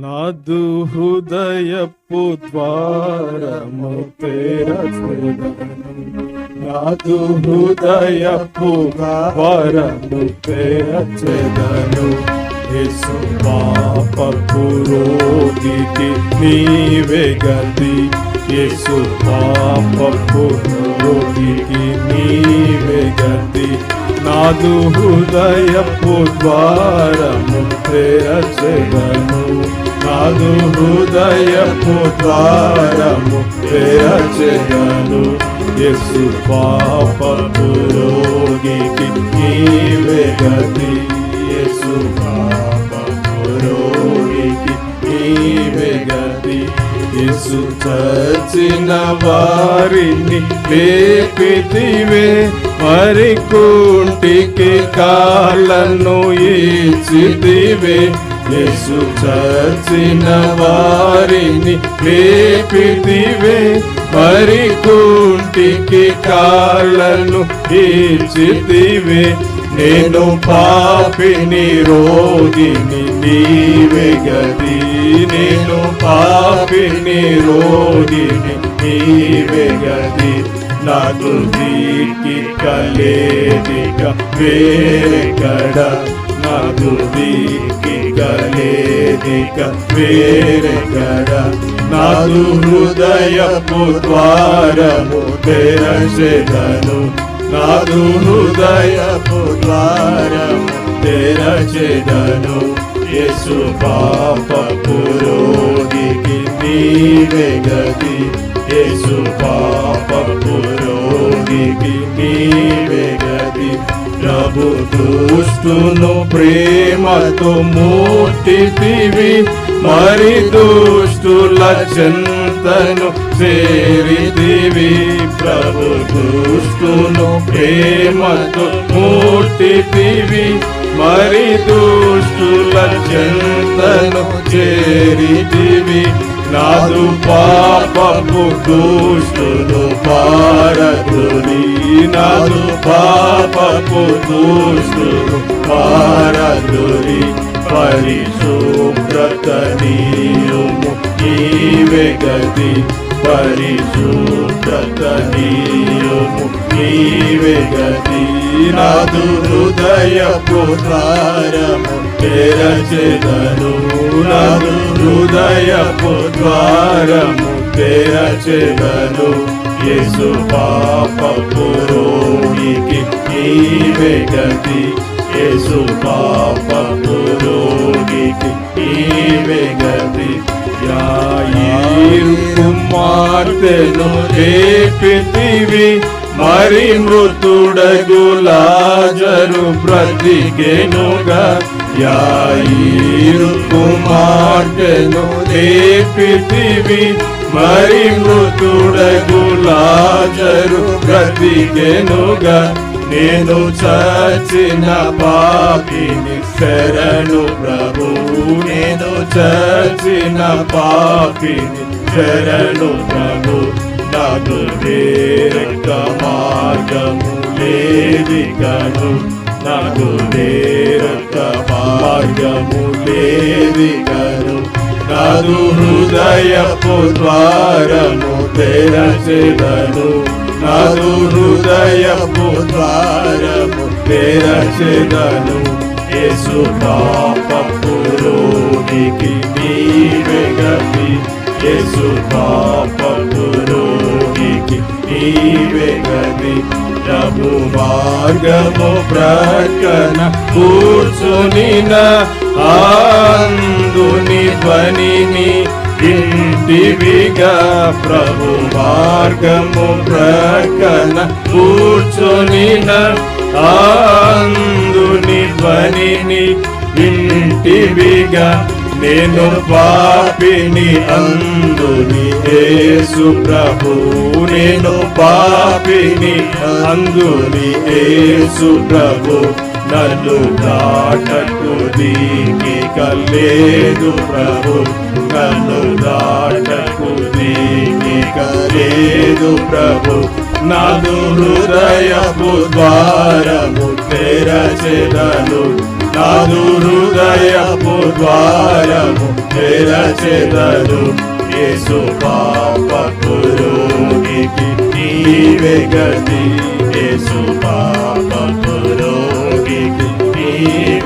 నాదు హృదయపు ద్వారము తెరచెదను నాదు హృదయపు ద్వారము తెరచెదను యేసు పాపపు రోగికి నీవే గతి. యేసు పాపపు రోగికి నీవే గతి. నాదు హృదయపు ద్వారము తెరచెదను నాదు హృదయపు ద్వారము తెరచెదను యేసు పాపపు రోగికి నీవే గతి. యేసు పాపపు రోగికి నీవే గతి. యేసు చచ్చిన వారిని లేపితివే. మరి కుంటికి కాళ్ళను ఇచ్చితివే యేసు చచ్చిన వారిని లేపితివే. మరి కుంటికి కాళ్ళను ఇచ్చితివే నేను పాపిని రోగిని నీవే గది. నేను పాపిని రోగిని నీవే గది. నాకు దీకి కలేదిగా వేరే కడ దీకి కలేదిక వేరెక్కడ నాదు హృదయపు ద్వారము తెరచెదను నాదు హృదయపు ద్వారము తెరచెదను యేసు పాప రోగికి నీవే గతి యేసు పాప రోగికి నీవే ప్రభు దుష్టును ప్రేమతో మూర్తివి మరి దుష్టుల చింతను చేరితివి. ప్రభు దుష్టును ప్రేమతో మూర్తివి మరి దుష్టుల చింతను చేరితివి. నాదు పాపపు దుష్టును పారదురి నాదు పాపపు దుష్టును పారదురి పరిశుభ్రత నీయుము నీవే గతి పరిశుభ్రత నీయుము నీవే గతి నాదు హృదయపు ద్వారము. తెరచెదను నాదు హృదయపు ద్వారము. తెరచెదను యేసు పాపపు రోగికి నీవే గతి యేసు పాపపు రోగికి నీవే గతి యాయిరు కుమార్తెను రేపితివి మరి మృతుడగు లాజరు బ్రతికెనుగా. యాయిరు కుమార్తెను రేపితివి మరి మృతుడగు లాజరు బ్రతికెనుగా. నేను చచ్చిన పాపిని శరణు ప్రభు. నేను చచ్చిన పాపిని శరణు ప్రభు. నాకు వేరొక మార్గము లేది కను నాకు వేరొక మార్గము లేది కను నాదు హృదయపు ద్వారము తెరచెదను. నాదు హృదయపు ద్వారము తెరచెదను. యేసు పాపపు రోగికి నీవే గతి. యేసు పాపపు రోగికి నీవే గతి. ప్రభు మార్గము ప్రకన కూర్చునిన అందుని ఇంటివిగా ప్రభు మార్గము ప్రకన కూర్చొని అందుని ధ్వనిని ఇంటివిగా నేను పాపిని అందుని ఏసు ప్రభు నేను పాపిని అందుని ఏసు ప్రభు నన్ను దాటకు దీనికి కలేదు ప్రభు. నన్ను దాటకు దీనికి కలేదు ప్రభు. నాదు హృదయపు ద్వారము తెరచెదను. నాదు హృదయపు ద్వారము తెరచెదను. యేసు పాపపురోనికి నీవే గతి. యేసు పాప here.